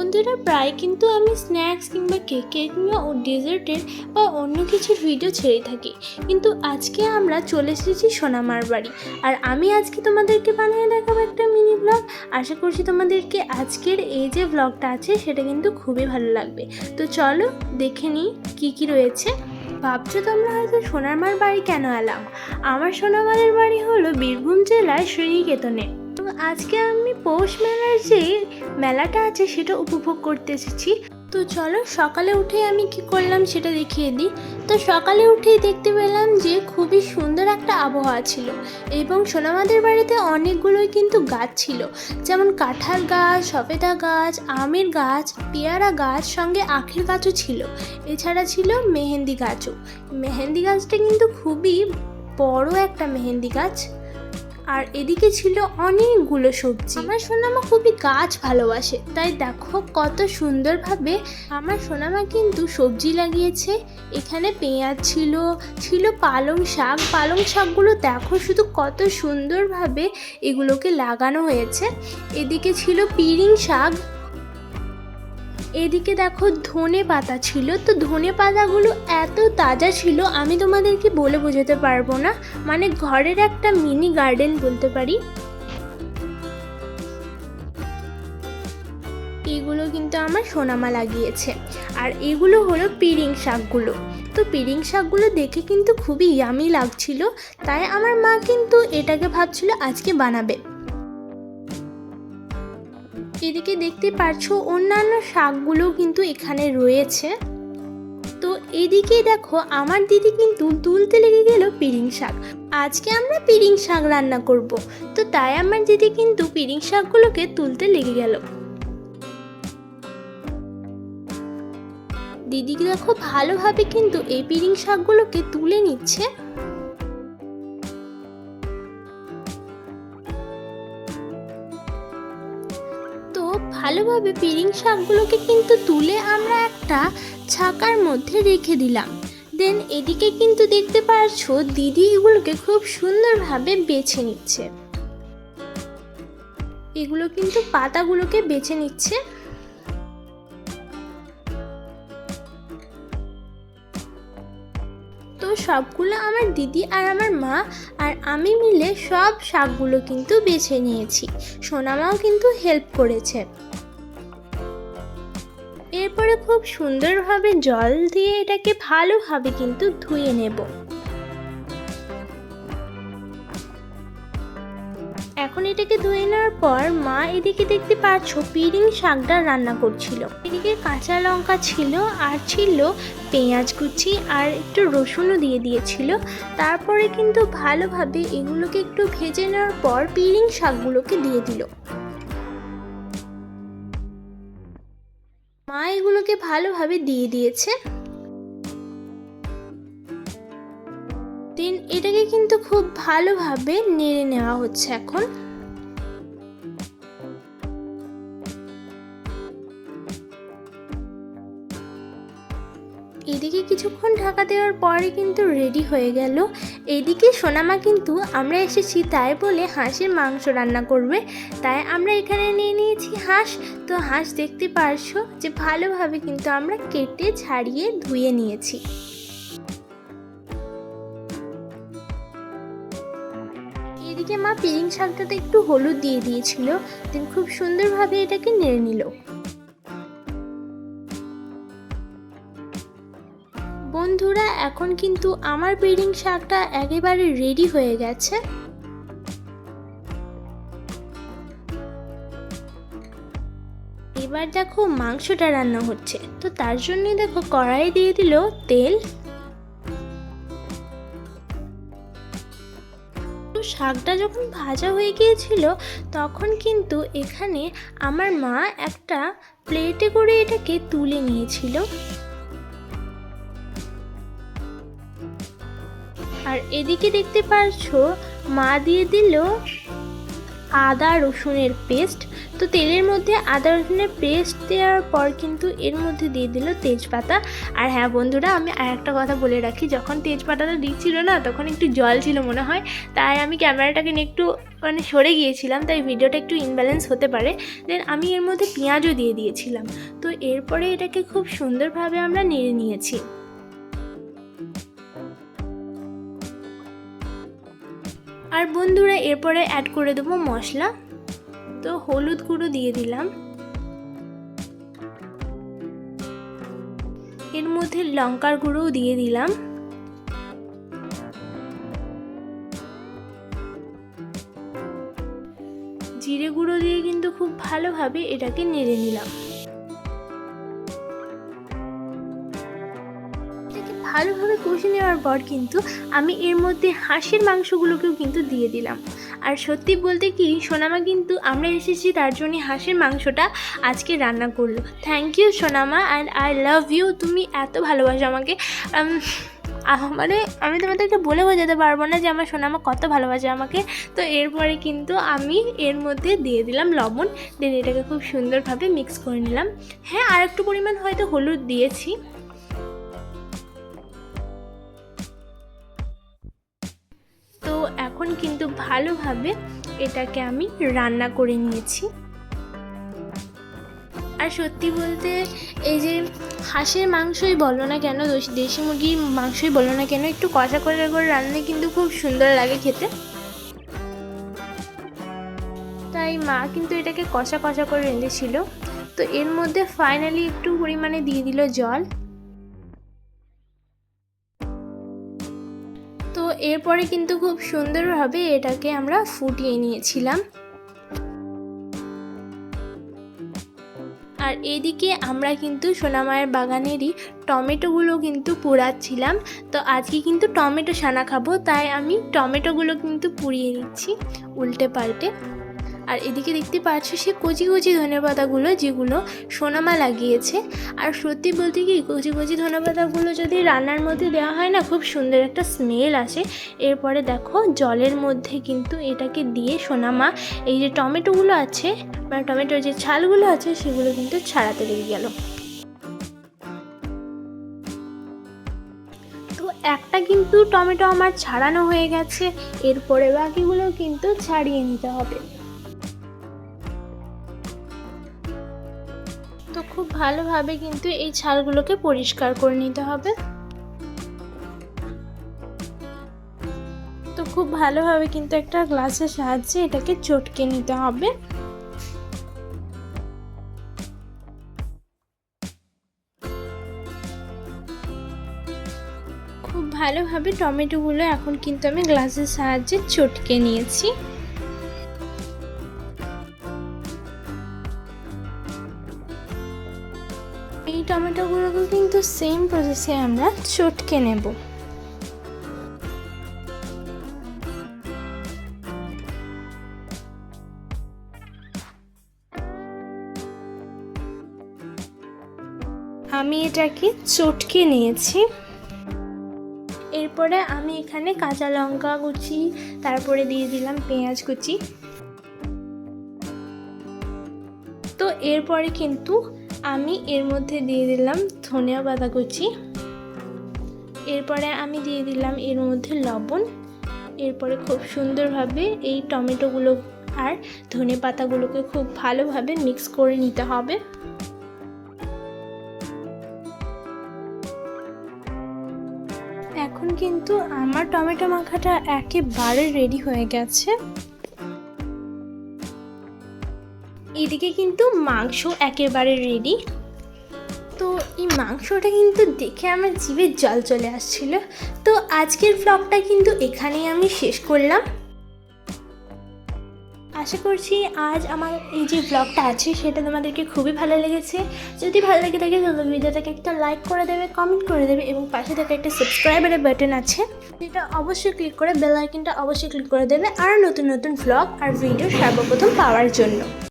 বন্ধুরা, প্রায় কিন্তু আমি স্ন্যাক্স কিংবা কেক কিংবা ও ডেজার্টের বা অন্য কিছুর ভিডিও ছেড়ে থাকি। কিন্তু আজকে আমরা চলে এসেছি সোনামার বাড়ি আর আমি আজকে তোমাদেরকে বানিয়ে দেখাবো একটা মিনি ব্লগ। আশা করছি তোমাদেরকে আজকের এই যে ব্লগটা আছে, সেটা কিন্তু খুবই ভালো লাগবে। তো চলো দেখে নিই কী কী রয়েছে। ভাবছ তোমরা হয়তো সোনারমার বাড়ি কেন এলাম? আমার সোনামারের বাড়ি হলো বীরভূম জেলার শ্রীনিকেতনে। আজকে আমি পৌষ মেলার যে মেলাটা আছে সেটা উপভোগ করতে এসেছি। তো চলো সকালে উঠে আমি কি করলাম সেটা দেখিয়ে দিই। তো সকালে উঠেই দেখতে পেলাম যে খুবই সুন্দর একটা আবহাওয়া ছিল এবং সোনামাদের বাড়িতে অনেকগুলোই কিন্তু গাছ ছিল। যেমন কাঁঠাল গাছ, সফেদা গাছ, আমের গাছ, পেয়ারা গাছ, সঙ্গে আখের গাছও ছিল। এছাড়া ছিল মেহেন্দি গাছও। মেহেন্দি গাছটা কিন্তু খুবই বড় একটা মেহেন্দি গাছ। আর এদিকে ছিল অনেকগুলো সবজি। আমার সোনামা খুবই গাছ ভালোবাসে, তাই দেখো কত সুন্দরভাবে আমার সোনামা কিন্তু সবজি লাগিয়েছে। এখানে পেঁয়াজ ছিল ছিল পালং শাক। পালং শাকগুলো দেখো শুধু কত সুন্দরভাবে এগুলোকে লাগানো হয়েছে। এদিকে ছিল পিরিং শাক এদিকে দেখো ধনে পাতা ছিল, তো ধনে পাতাগুলো এত তাজা ছিল, আমি তোমাদেরকে বলে বোঝাতে পারব না। মানে ঘরের একটা মিনি গার্ডেন বলতে পারি। এগুলো কিন্তু আমার সোনামা লাগিয়েছে। আর এগুলো হলো পিরিং শাকগুলো। তো পিরিং শাকগুলো দেখে কিন্তু খুবই ইয়ামি লাগছিল, তাই আমার মা কিন্তু এটাকে ভাবছিল আজকে বানাবে। এদিকে দেখতে পারছ অন্যান্য শাকগুলো কিন্তু এখানে রয়েছে। তো এদিকে দেখো, আমার দিদি কিন্তু তুলতে লেগে গেল পিরিং শাক। আজকে আমরা পিরিং শাক রান্না করব। তো তাই আমার দিদি কিন্তু পিরিং শাকগুলোকে তুলতে লেগে গেল। দিদিকে দেখো ভালোভাবে কিন্তু এই পিরিং শাকগুলোকে তুলে নিচ্ছে। ভালোভাবে পিরিং শাকগুলোকে কিন্তু তুলে আমরা একটা ছাকার মধ্যে রেখে দিলাম। দেন এদিকে কিন্তু দেখতে পারছ দিদি এগুলোকে খুব সুন্দরভাবে বেছে নিচ্ছে। এগুলো কিন্তু পাতাগুলোকে বেছে নিচ্ছে। তো সবগুলো আমার দিদি আর আমার মা আর আমি মিলে সব শাকগুলো কিন্তু বেছে নিয়েছি। সোনামাও কিন্তু হেল্প করেছে। এরপরে খুব সুন্দরভাবে জল দিয়ে এটাকে ভালোভাবে কিন্তু ধুয়ে নেব। এখন এটাকে ধুয়ে নেওয়ার পর মা এদিকে দেখতে পাচ্ছ পিরিং শাকটা রান্না করছিল। এদিকে কাঁচা লঙ্কা ছিল আর ছিল পেঁয়াজ কুচি আর একটু রসুনও দিয়ে দিয়েছিল। তারপরে কিন্তু ভালোভাবে এগুলোকে একটু ভেজে নেওয়ার পর পিরিং শাকগুলোকে দিয়ে দিল। মা এগুলোকে ভালোভাবে দিয়ে দিয়েছে। দেন এটাকে কিন্তু খুব ভালোভাবে নেড়ে নেওয়া হচ্ছে এখন। এদিকে কিছুক্ষণ ঢাকা দেওয়ার পরে কিন্তু রেডি হয়ে গেল। এদিকে সোনামা কিন্তু, আমরা এসেছি তাই বলে হাঁসের মাংস রান্না করবে। তাই আমরা এখানে নিয়ে নিয়েছি হাঁস। তো হাঁস দেখতে পারছ যে ভালোভাবে কিন্তু আমরা কেটে ছাড়িয়ে ধুয়ে নিয়েছি। এদিকে মা পিরিং শাকটাতে একটু হলুদ দিয়ে দিয়েছিল। খুব সুন্দরভাবে এটাকে নেড়ে নিল। এখন কিন্তু আমার পিরিং শাকটা একেবারে রেডি হয়ে গেছে। এবার দেখো মাংসটা রান্না হচ্ছে। তো তার জন্য দেখো কড়াই দিয়ে দিল তেল। শাকটা যখন ভাজা হয়ে গিয়েছিল, তখন কিন্তু এখানে আমার মা একটা প্লেটে করে এটাকে তুলে নিয়েছিল। আর এদিকে দেখতে পারছ, মা দিয়ে দিল আদা রসুনের পেস্ট। তো তেলের মধ্যে আদা রসুনের পেস্ট দেওয়ার পর কিন্তু এর মধ্যে দিয়ে দিল তেজপাতা। আর হ্যাঁ বন্ধুরা, আমি আর একটা কথা বলে রাখি, যখন তেজপাতাটা দিচ্ছিল না, তখন একটু জল ছিল মনে হয়। তাই আমি ক্যামেরাটাকে নিয়ে একটু মানে সরে গিয়েছিলাম, তাই ভিডিওটা একটু ইনব্যালেন্স হতে পারে। দেন আমি এর মধ্যে পেঁয়াজও দিয়ে দিয়েছিলাম। তো এরপরে এটাকে খুব সুন্দরভাবে আমরা নেড়ে নিয়েছি। আর বন্ধুরা, এরপরে অ্যাড করে দেবো মশলা। তো হলুদ গুঁড়ো দিয়ে দিলাম। এর মধ্যে লঙ্কার গুঁড়োও দিয়ে দিলাম। জিরে গুঁড়ো দিয়ে কিন্তু খুব ভালোভাবে এটাকে নেড়ে নিলাম। ভালোভাবে কষে নেওয়ার পর কিন্তু আমি এর মধ্যে হাঁসের মাংসগুলোকেও কিন্তু দিয়ে দিলাম। আর সত্যি বলতে কি, সোনামা কিন্তু আমরা এসেছি তার জন্য হাঁসের মাংসটা আজকে রান্না করল। থ্যাংক ইউ সোনামা অ্যান্ড আই লাভ ইউ তুমি এত ভালোবাসো আমাকে। মানে আমি তোমাদেরকে বলে বোঝাতে পারব না যে আমার সোনামা কত ভালোবাসে আমাকে। তো এরপরে কিন্তু আমি এর মধ্যে দিয়ে দিলাম লবণ। দেন এটাকে খুব সুন্দরভাবে মিক্স করে নিলাম। হ্যাঁ আর একটু পরিমাণ হয়তো হলুদ দিয়েছি। কিন্তু ভালোভাবে এটাকে আমি রান্না করে নিয়েছি। আর সত্যি বলতে এই যে হাঁসের মাংসই বলো না কেন দেশি মুরগির মাংসই বলো না কেন, একটু কষা করে করে রান্না কিন্তু খুব সুন্দর লাগে খেতে। তাই মা কিন্তু এটাকে কষা কষা করে রেঁধেছিল। তো এর মধ্যে ফাইনালি একটু পরিমাণে দিয়ে দিল জল। এরপরে কিন্তু খুব সুন্দরভাবে এটাকে আমরা ফুটিয়ে নিয়েছিলাম। আর এদিকে আমরা কিন্তু সোনামায়ের বাগানেরই টমেটোগুলো কিন্তু পুড়াচ্ছিলাম। তো আজকে কিন্তু টমেটো সানা খাব, তাই আমি টমেটোগুলো কিন্তু পুড়িয়ে নিচ্ছি উল্টে পাল্টে। আর এদিকে দেখতে পাচ্ছ সে কচি কচি ধনেপাতাগুলো যেগুলো সোনামা লাগিয়েছে। আর সত্যি বলতে কি, কচি কচি ধনেপাতাগুলো যদি রান্নার মধ্যে দেওয়া হয় না, খুব সুন্দর একটা স্মেল আসে। এরপরে দেখো, জলের মধ্যে কিন্তু এটাকে দিয়ে সোনামা, এই যে টমেটোগুলো আছে মানে টমেটোর যে ছালগুলো আছে, সেগুলো কিন্তু ছাড়াতে লেগে গেল। একটা কিন্তু টমেটো আমার ছাড়ানো হয়ে গেছে, এরপরে বাকিগুলো কিন্তু ছাড়িয়ে নিতে হবে। তো খুব ভালোভাবে কিন্তু এই ছালগুলোকে পরিষ্কার করে নিতে হবে। তো খুব ভালোভাবে কিন্তু একটা গ্লাসের সাহায্যে এটাকে চটকে নিতে হবে। খুব ভালোভাবে টমেটোগুলো এখন কিন্তু আমি গ্লাসের সাহায্যে চটকে নিয়েছি। এই টমেটোগুলোকে কিন্তু সেম প্রসেসে আমরা চটকে নেব। আমি এটাকে চটকে নিয়েছি। এরপরে আমি এখানে কাঁচা লঙ্কা কুচি, তারপরে দিয়ে দিলাম পেঁয়াজ কুচি। তো এরপরে কিন্তু আমি এর মধ্যে দিয়ে দিলাম ধনিয়া পাতা কুচি এরপরে আমি দিয়ে দিলাম এর মধ্যে লবণ। এরপরে খুব সুন্দরভাবে এই টমেটোগুলো আর ধনে পাতাগুলোকে খুব ভালোভাবে মিক্স করে নিতে হবে। এখন কিন্তু আমার টমেটো মাখাটা একেবারে রেডি হয়ে গেছে। এদিকে কিন্তু মাংস একেবারে রেডি তো এই মাংসটা কিন্তু দেখে আমার জিভে জল চলে আসছিল। তো আজকের ব্লগটা কিন্তু এখানেই আমি শেষ করলাম। আশা করছি আজ আমার এই যে ব্লগটা আছে, সেটা তোমাদেরকে খুবই ভালো লেগেছে। যদি ভালো লেগে থাকে, তাহলে ভিডিওটাকে একটা লাইক করে দেবে কমেন্ট করে দেবে এবং পাশে থাকা একটা সাবস্ক্রাইবারের বাটন আছে, সেটা অবশ্যই ক্লিক করে বেল আইকনটা অবশ্যই ক্লিক করে দেবে আর নতুন নতুন ব্লগ আর ভিডিও সর্বপ্রথম পাওয়ার জন্য।